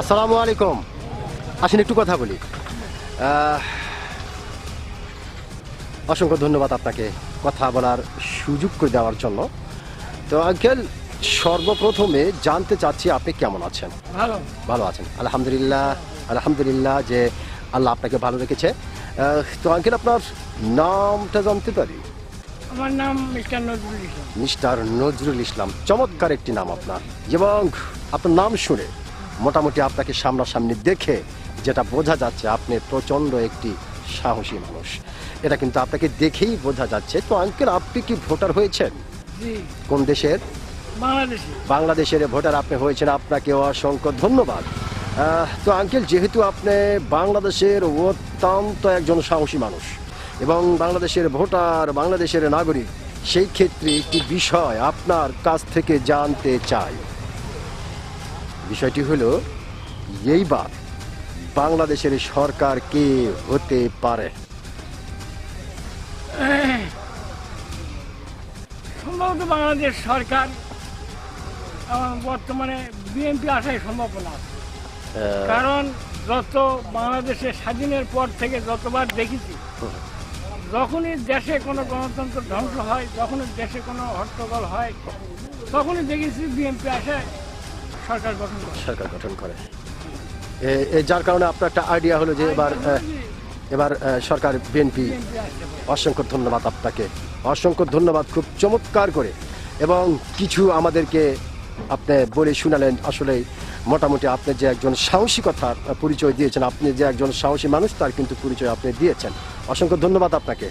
আসসালামু আলাইকুম। আসেন একটু কথা বলি। অসংখ্য ধন্যবাদ আপনাকে কথা বলার সুযোগ করে দেওয়ার জন্য। তো আঙ্কেল সর্বপ্রথমে জানতে চাচ্ছি আপনি কেমন আছেন? ভালো। ভালো আছেন। আলহামদুলিল্লাহ আলহামদুলিল্লাহ যে আল্লাহ আপনাকে ভালো রেখেছে। তো আঙ্কেল আপনার নামটা জানতে পারি? আমার নাম মিস্টার নজরুল ইসলাম। মিস্টার নজরুল ইসলাম। চমৎকার একটি নাম আপনার। এবং আপনার নাম শুনে মোটামুটি আপনাকে সামনাসামনি দেখে যেটা বোঝা যাচ্ছে আপনি প্রচণ্ড একটি সাহসী মানুষ। এটা কিন্তু আপনাকে দেখেই বোঝা যাচ্ছে। তো আঙ্কেল আপনি কি ভোটার হয়েছেন? কোন দেশের? বাংলাদেশের ভোটার আপনি হয়েছেন আপনাকে অসংখ্য ধন্যবাদ। তো আঙ্কেল যেহেতু আপনি বাংলাদেশের অত্যন্ত একজন সাহসী মানুষ এবং বাংলাদেশের ভোটার বাংলাদেশের নাগরিক সেই ক্ষেত্রে একটি বিষয় আপনার কাছ থেকে জানতে চাই। বিষয়টি হলো এইবার বাংলাদেশের সরকার কে হতে পারে? সম্ভবত বাংলাদেশ সরকার বর্তমানে বিএনপি আসাই সম্ভাবনা আছে আহ, কারণ যত বাংলাদেশের স্বাধীনের পর থেকে যতবার দেখেছি যখনই দেশে কোনো গণতন্ত্র ধ্বংস হয় যখনই দেশে কোনো হট্টগোল হয় তখনই দেখেছি বিএনপি আসে সরকার গঠন করে। যার কারণে আপনার একটা আইডিয়া হলো যে এবার এবার সরকার বিএনপি অসংখ্য ধন্যবাদ আপনাকে। অসংখ্য ধন্যবাদ খুব চমৎকার করে। এবং কিছু আমাদেরকে আপনি বলে শুনালেন, আসলে মোটামুটি আপনি যে একজন সাহসিকতার পরিচয় দিয়েছেন, আপনি যে একজন সাহসী মানুষ, তার কিন্তু পরিচয় আপনি দিয়েছেন। অসংখ্য ধন্যবাদ আপনাকে।